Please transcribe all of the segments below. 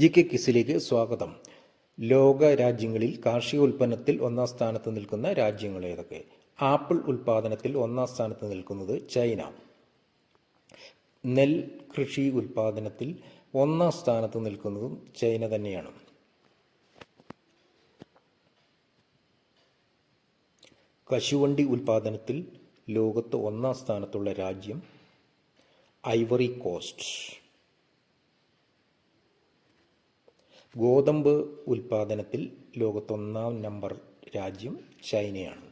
G K കിസിലേക്ക് സ്വാഗതം. ലോക രാജ്യങ്ങളിൽ കാർഷിക ഉൽപ്പന്നത്തിൽ ഒന്നാം സ്ഥാനത്ത് നിൽക്കുന്ന രാജ്യങ്ങൾ ഏതൊക്കെ? ആപ്പിൾ ഉൽപാദനത്തിൽ ഒന്നാം സ്ഥാനത്ത് നിൽക്കുന്നത് ചൈന. നെൽ കൃഷി ഉൽപാദനത്തിൽ ഒന്നാം സ്ഥാനത്ത് നിൽക്കുന്നതും ചൈന തന്നെയാണ്. കശുവണ്ടി ഉൽപാദനത്തിൽ ലോകത്ത് ഒന്നാം സ്ഥാനത്തുള്ള രാജ്യം ഐവറി കോസ്റ്റ്. ഗോതമ്പ് ഉൽപാദനത്തിൽ ലോകത്തൊന്നാം നമ്പർ രാജ്യം ചൈനയാണ്.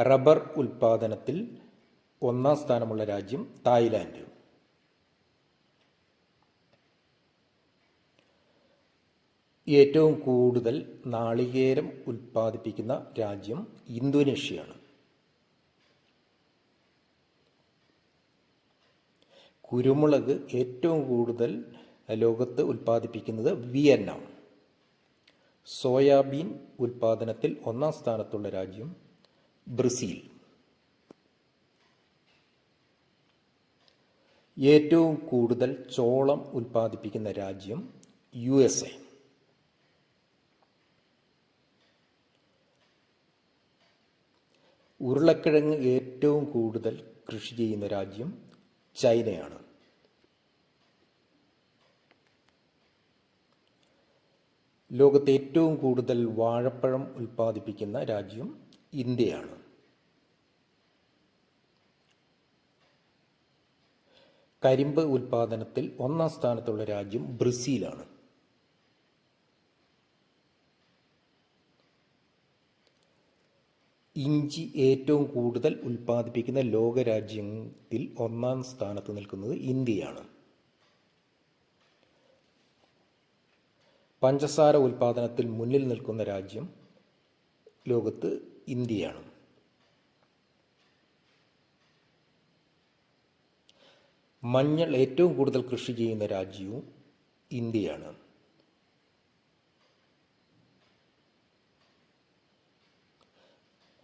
റബ്ബർ ഉൽപാദനത്തിൽ ഒന്നാം സ്ഥാനമുള്ള രാജ്യം തായ്ലാൻഡ്. ഏറ്റവും കൂടുതൽ നാളികേരം ഉൽപ്പാദിപ്പിക്കുന്ന രാജ്യം ഇന്തോനേഷ്യയാണ്. കുരുമുളക് ഏറ്റവും കൂടുതൽ ലോകത്ത് ഉൽപ്പാദിപ്പിക്കുന്നത് വിയറ്റ്നാം. സോയാബീൻ ഉൽപ്പാദനത്തിൽ ഒന്നാം സ്ഥാനത്തുള്ള രാജ്യം ബ്രസീൽ. ഏറ്റവും കൂടുതൽ ചോളം ഉൽപ്പാദിപ്പിക്കുന്ന രാജ്യം യു എസ് എ. ഉരുളക്കിഴങ്ങ് ഏറ്റവും കൂടുതൽ കൃഷി ചെയ്യുന്ന രാജ്യം ചൈനയാണ്. ലോകത്ത് ഏറ്റവും കൂടുതൽ വാഴപ്പഴം ഉൽപ്പാദിപ്പിക്കുന്ന രാജ്യം ഇന്ത്യയാണ്. കരിമ്പ് ഉൽപാദനത്തിൽ ഒന്നാം സ്ഥാനത്തുള്ള രാജ്യം ബ്രസീലാണ്. ഇഞ്ചി ഏറ്റവും കൂടുതൽ ഉൽപ്പാദിപ്പിക്കുന്ന ലോകരാജ്യത്തിൽ ഒന്നാം സ്ഥാനത്ത് നിൽക്കുന്നത് ഇന്ത്യയാണ്. പഞ്ചസാര ഉൽപാദനത്തിൽ മുന്നിൽ നിൽക്കുന്ന രാജ്യം ലോകത്ത് ഇന്ത്യയാണ്. മഞ്ഞൾ ഏറ്റവും കൂടുതൽ കൃഷി ചെയ്യുന്ന രാജ്യവും ഇന്ത്യയാണ്.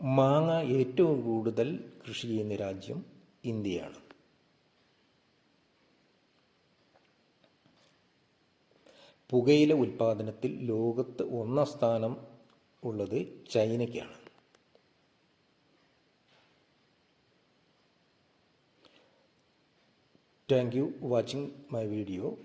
മാങ്ങ ഏറ്റവും കൂടുതൽ കൃഷി ചെയ്യുന്ന രാജ്യം ഇന്ത്യയാണ്. പുകയില ഉൽപാദനത്തിൽ ലോകത്ത് ഒന്നാം സ്ഥാനം ഉള്ളത് ചൈനയ്ക്കാണ്. Thank you watching my video